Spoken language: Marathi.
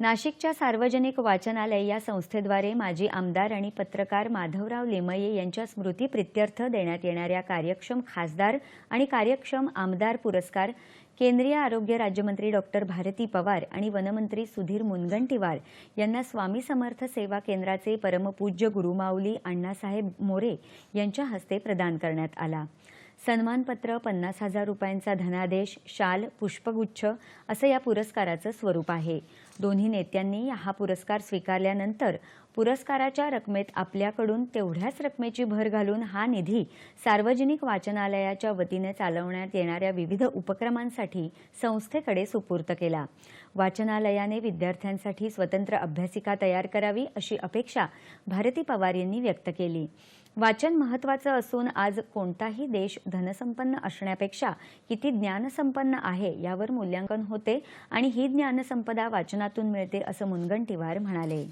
नाशिकच्या सार्वजनिक वाचनालय या संस्थेद्वारे माजी आमदार आणि पत्रकार माधवराव लेमये यांच्या स्मृतीप्रित्यर्थ देण्यात येणाऱ्या कार्यक्षम खासदार आणि कार्यक्षम आमदार पुरस्कार केंद्रीय आरोग्य राज्यमंत्री डॉक्टर भारती पवार आणि वनमंत्री सुधीर मुनगंटीवार यांना स्वामी समर्थ सेवा केंद्राचे परमपूज्य गुरुमाऊली अण्णासाहेब मोरे यांच्या हस्ते प्रदान करण्यात आला. सन्मानपत्र पन्नास हजार रुपयांचा धनादेश शाल पुष्पगुच्छ असं या पुरस्काराचं स्वरूप आहे. दोन्ही नेत्यांनी हा पुरस्कार स्वीकारल्यानंतर पुरस्काराच्या रकमेत आपल्याकडून तेवढ्याच रकमेची भर घालून हा निधी सार्वजनिक वाचनालयाच्या वतीने चालवण्यात येणाऱ्या विविध उपक्रमांसाठी संस्थेकडे सुपूर्त केला. वाचनालयाने विद्यार्थ्यांसाठी स्वतंत्र अभ्यासिका तयार करावी अशी अपेक्षा भारती पवार यांनी व्यक्त केली. वाचन महत्वाचं असून आज कोणताही देश धनसंपन्न असण्यापेक्षा किती ज्ञानसंपन्न आहे यावर मूल्यांकन होते आणि ही ज्ञानसंपदा वाचनातून मिळते असं मुनगंटीवार म्हणाले.